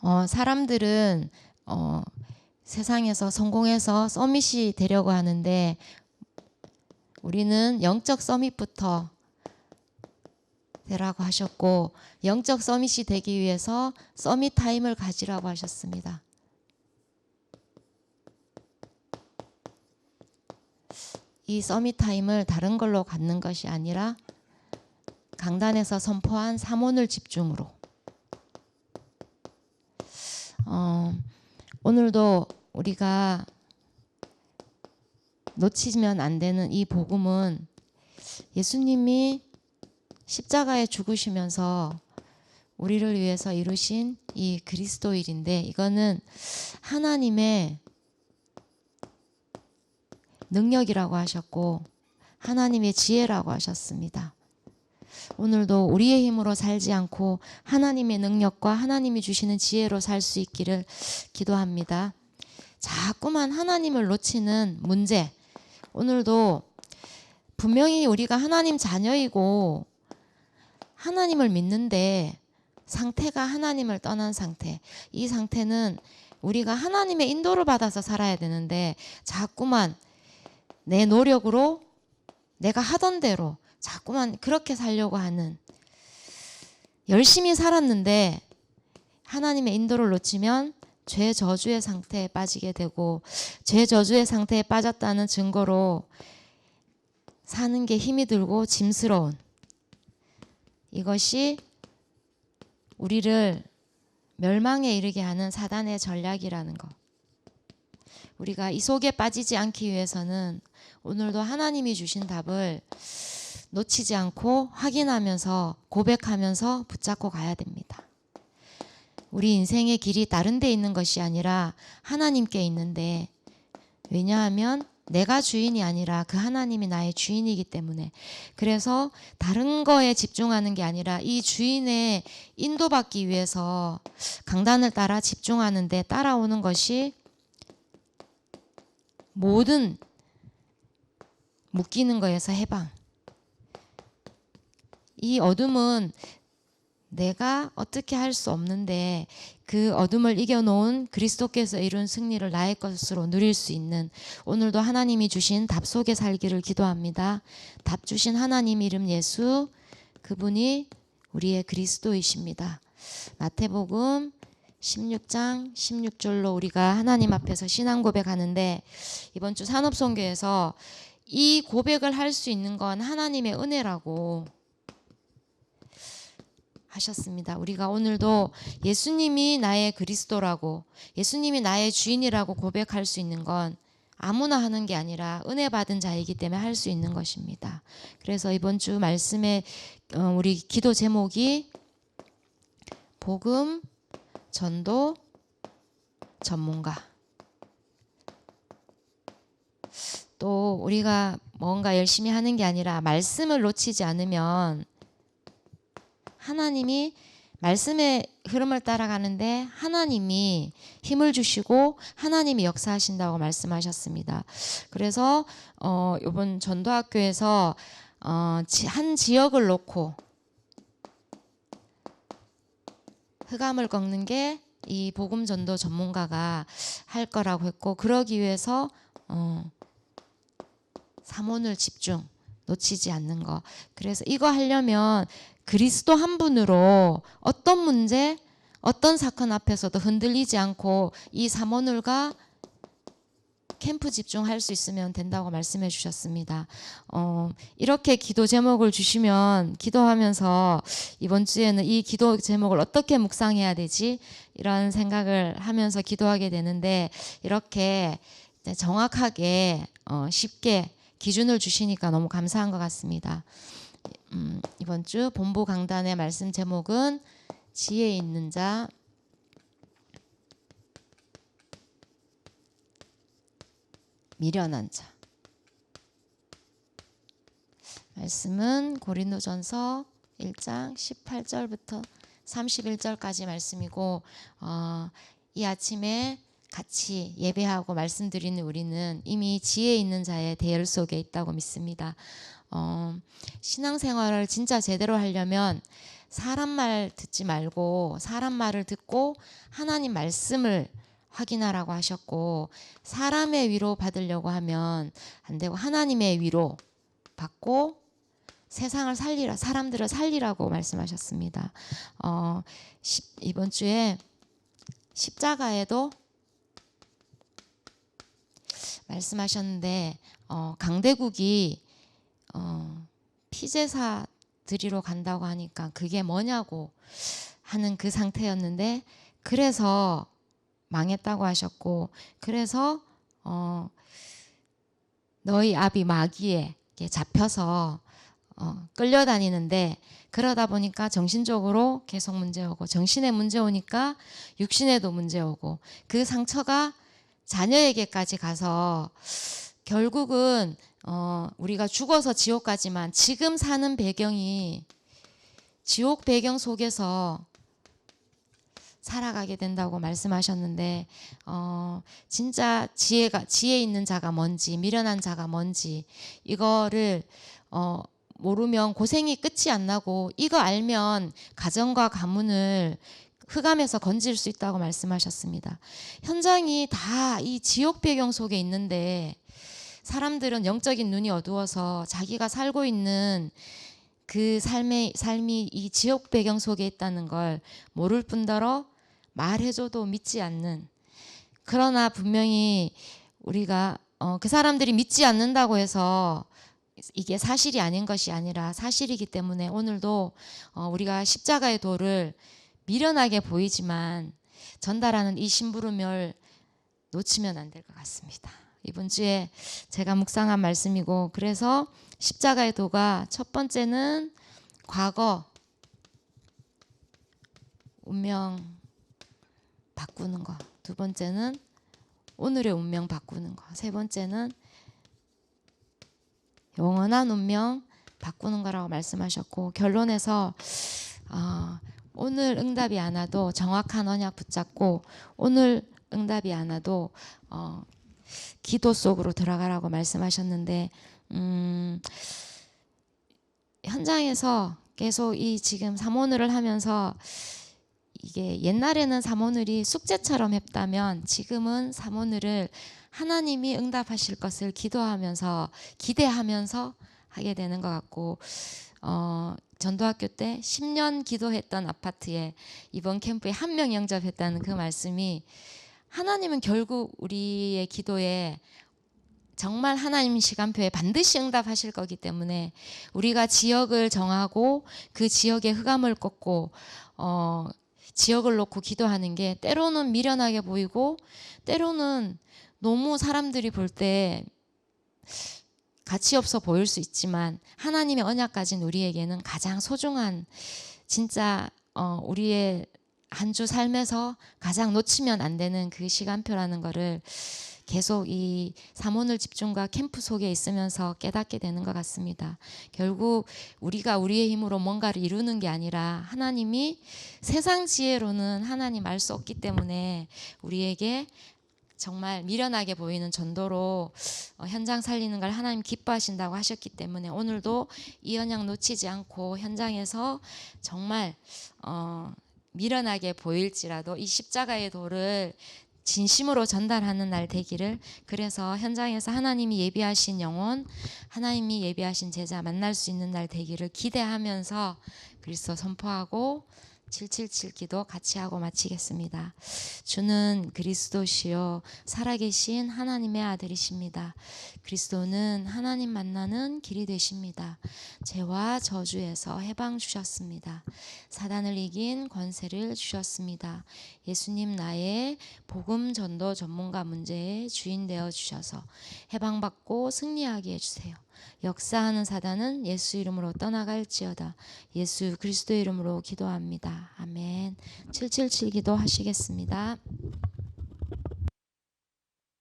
어, 사람들은 어, 세상에서 성공해서 서밋이 되려고 하는데 우리는 영적 서밋부터 되라고 하셨고 영적 서밋이 되기 위해서 서밋 타임을 가지라고 하셨습니다. 이 서밋 타임을 다른 걸로 갖는 것이 아니라 강단에서 선포한 삼원을 집중으로 어, 오늘도 우리가 놓치면 안 되는 이 복음은 예수님이 십자가에 죽으시면서 우리를 위해서 이루신 이 그리스도일인데 이거는 하나님의 능력이라고 하셨고 하나님의 지혜라고 하셨습니다. 오늘도 우리의 힘으로 살지 않고 하나님의 능력과 하나님이 주시는 지혜로 살 수 있기를 기도합니다. 자꾸만 하나님을 놓치는 문제. 오늘도 분명히 우리가 하나님 자녀이고 하나님을 믿는데 상태가 하나님을 떠난 상태. 이 상태는 우리가 하나님의 인도를 받아서 살아야 되는데 자꾸만 내 노력으로 내가 하던 대로 자꾸만 그렇게 살려고 하는 열심히 살았는데 하나님의 인도를 놓치면 죄 저주의 상태에 빠지게 되고 죄 저주의 상태에 빠졌다는 증거로 사는 게 힘이 들고 짐스러운 이것이 우리를 멸망에 이르게 하는 사단의 전략이라는 것. 우리가 이 속에 빠지지 않기 위해서는 오늘도 하나님이 주신 답을 놓치지 않고 확인하면서 고백하면서 붙잡고 가야 됩니다. 우리 인생의 길이 다른 데 있는 것이 아니라 하나님께 있는데 왜냐하면 내가 주인이 아니라 그 하나님이 나의 주인이기 때문에 그래서 다른 거에 집중하는 게 아니라 이 주인의 인도받기 위해서 강단을 따라 집중하는데 따라오는 것이 모든 묶이는 거에서 해방. 이 어둠은 내가 어떻게 할 수 없는데 그 어둠을 이겨놓은 그리스도께서 이룬 승리를 나의 것으로 누릴 수 있는 오늘도 하나님이 주신 답 속에 살기를 기도합니다. 답 주신 하나님 이름 예수 그분이 우리의 그리스도이십니다. 마태복음 16장 16절로 우리가 하나님 앞에서 신앙 고백하는데 이번 주 산업선교에서 이 고백을 할 수 있는 건 하나님의 은혜라고 하셨습니다. 우리가 오늘도 예수님이 나의 그리스도라고 예수님이 나의 주인이라고 고백할 수 있는 건 아무나 하는 게 아니라 은혜 받은 자이기 때문에 할 수 있는 것입니다. 그래서 이번 주 말씀의 어, 우리 기도 제목이 복음 전도 전문가 또 우리가 뭔가 열심히 하는 게 아니라 말씀을 놓치지 않으면 하나님이 말씀의 흐름을 따라가는데 하나님이 힘을 주시고 하나님이 역사하신다고 말씀하셨습니다. 그래서 어 이번 전도학교에서 어 한 지역을 놓고 흑암을 꺾는 게 이 복음 전도 전문가가 할 거라고 했고 그러기 위해서 어 삼원을 집중 놓치지 않는 거. 그래서 이거 하려면 그리스도 한 분으로 어떤 문제, 어떤 사건 앞에서도 흔들리지 않고 이 삼원을과 캠프 집중할 수 있으면 된다고 말씀해 주셨습니다. 어, 이렇게 기도 제목을 주시면 기도하면서 이번 주에는 이 기도 제목을 어떻게 묵상해야 되지? 이런 생각을 하면서 기도하게 되는데 이렇게 정확하게 어, 쉽게 기준을 주시니까 너무 감사한 것 같습니다. 음, 이번 주 본부 강단의 말씀 제목은 지혜 있는 자 미련한 자. 말씀은 고린도전서 1장 18절부터 31절까지 말씀이고 어, 이 아침에 같이 예배하고 말씀드리는 우리는 이미 지혜 있는 자의 대열 속에 있다고 믿습니다. 어, 신앙생활을 진짜 제대로 하려면 사람 말 듣지 말고 사람 말을 듣고 하나님 말씀을 확인하라고 하셨고 사람의 위로 받으려고 하면 안 되고 하나님의 위로 받고 세상을 살리라 사람들을 살리라고 말씀하셨습니다. 어, 십- 이번 주에 십자가에도 말씀하셨는데 어, 강대국이 어, 피제사 드리러 간다고 하니까 그게 뭐냐고 하는 그 상태였는데 그래서 망했다고 하셨고 그래서 어, 너희 아비 마귀에 이렇게 잡혀서 어, 끌려다니는데 그러다 보니까 정신적으로 계속 문제 오고 정신에 문제 오니까 육신에도 문제 오고 그 상처가 자녀에게까지 가서 결국은 어, 우리가 죽어서 지옥 가지만 지금 사는 배경이 지옥 배경 속에서 살아가게 된다고 말씀하셨는데 어, 진짜 지혜가 지혜 있는 자가 뭔지 미련한 자가 뭔지 이거를 어, 모르면 고생이 끝이 안 나고 이거 알면 가정과 가문을 흑암에서 건질 수 있다고 말씀하셨습니다. 현장이 다 이 지옥 배경 속에 있는데 사람들은 영적인 눈이 어두워서 자기가 살고 있는 그 삶의 삶이 이 지옥 배경 속에 있다는 걸 모를 뿐더러 말해줘도 믿지 않는 그러나 분명히 우리가 어, 그 사람들이 믿지 않는다고 해서 이게 사실이 아닌 것이 아니라 사실이기 때문에 오늘도 어, 우리가 십자가의 도를 미련하게 보이지만 전달하는 이 심부름을 놓치면 안 될 것 같습니다. 이번 주에 제가 묵상한 말씀이고 그래서 십자가의 도가 첫 번째는 과거 운명 바꾸는 거. 두 번째는 오늘의 운명 바꾸는 거. 세 번째는 영원한 운명 바꾸는 거라고 말씀하셨고 결론에서 어, 오늘 응답이 안 와도 정확한 언약 붙잡고 오늘 응답이 안 와도 어, 기도 속으로 들어가라고 말씀하셨는데 음, 현장에서 계속 이 지금 삼오늘을 하면서 이게 옛날에는 삼오늘이 숙제처럼 했다면 지금은 삼오늘을 하나님이 응답하실 것을 기도하면서 기대하면서 하게 되는 것 같고 어, 전도학교 때 10년 기도했던 아파트에 이번 캠프에 한 명 영접했다는 그 말씀이 하나님은 결국 우리의 기도에 정말 하나님 시간표에 반드시 응답하실 거기 때문에 우리가 지역을 정하고 그 지역의 흑암을 꺾고 어, 지역을 놓고 기도하는 게 때로는 미련하게 보이고 때로는 너무 사람들이 볼때 가치 없어 보일 수 있지만 하나님의 언약 가진 우리에게는 가장 소중한 진짜 어, 우리의 한 주 삶에서 가장 놓치면 안 되는 그 시간표라는 거를 계속 이 삼오늘 집중과 캠프 속에 있으면서 깨닫게 되는 것 같습니다. 결국 우리가 우리의 힘으로 뭔가를 이루는 게 아니라 하나님이 세상 지혜로는 하나님 알 수 없기 때문에 우리에게 정말 미련하게 보이는 전도로 어, 현장 살리는 걸 하나님 기뻐하신다고 하셨기 때문에 오늘도 이 언약 놓치지 않고 현장에서 정말 어, 미련하게 보일지라도 이 십자가의 도를 진심으로 전달하는 날 되기를 그래서 현장에서 하나님이 예비하신 영혼 하나님이 예비하신 제자 만날 수 있는 날 되기를 기대하면서 그리스도 선포하고 777 기도 같이 하고 마치겠습니다. 주는 그리스도시요 살아계신 하나님의 아들이십니다. 그리스도는 하나님 만나는 길이 되십니다. 죄와 저주에서 해방 주셨습니다. 사단을 이긴 권세를 주셨습니다. 예수님 나의 복음 전도 전문가 문제의 주인 되어 주셔서 해방받고 승리하게 해주세요. 역사하는 사단은 예수 이름으로 떠나갈지어다. 예수 그리스도 이름으로 기도합니다. 아멘. 777 기도 하시겠습니다.